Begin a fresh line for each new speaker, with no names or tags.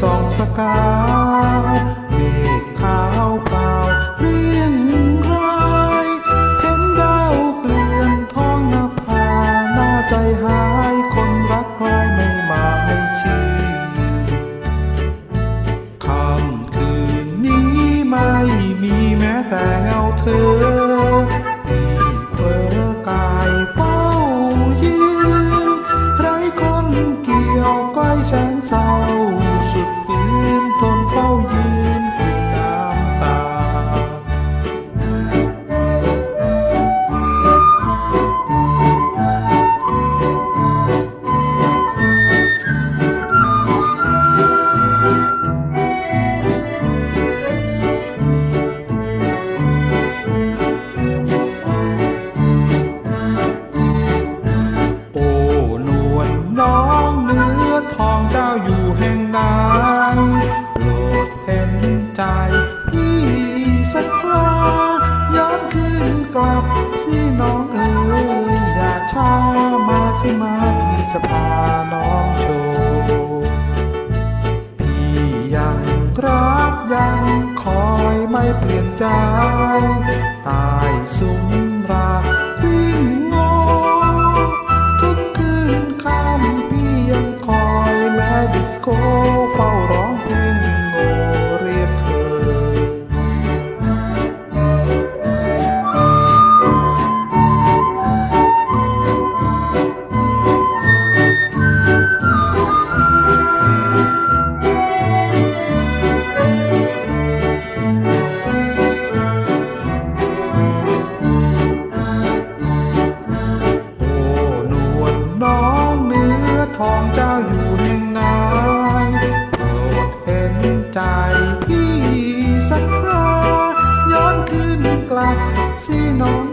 ส่องสกาวเมฆขาวเปล่าเรียงรายเห็นดาวเกลื่อนท้องนภาหน้าใจหายคนรักใครไม่มาให้ชี้ค่ำคืนนี้ไม่มีแม้แต่เงาเธอที่เผลอกายเฝ้ายืนไร้คนเกี่ยวก้อยแสนเศร้า กลับสิน้องเอ๋ยอย่าช้ามาสิมาพี่จะพาน้องโชว์พี่ยังรักยังคอยไม่เปลี่ยนใจตายสุมรักวิ่งงอทุกคืนค่ำพี่ยังคอยแม่ดิโก ใจพี่สักคราย้อนคืนกลับสิน้อง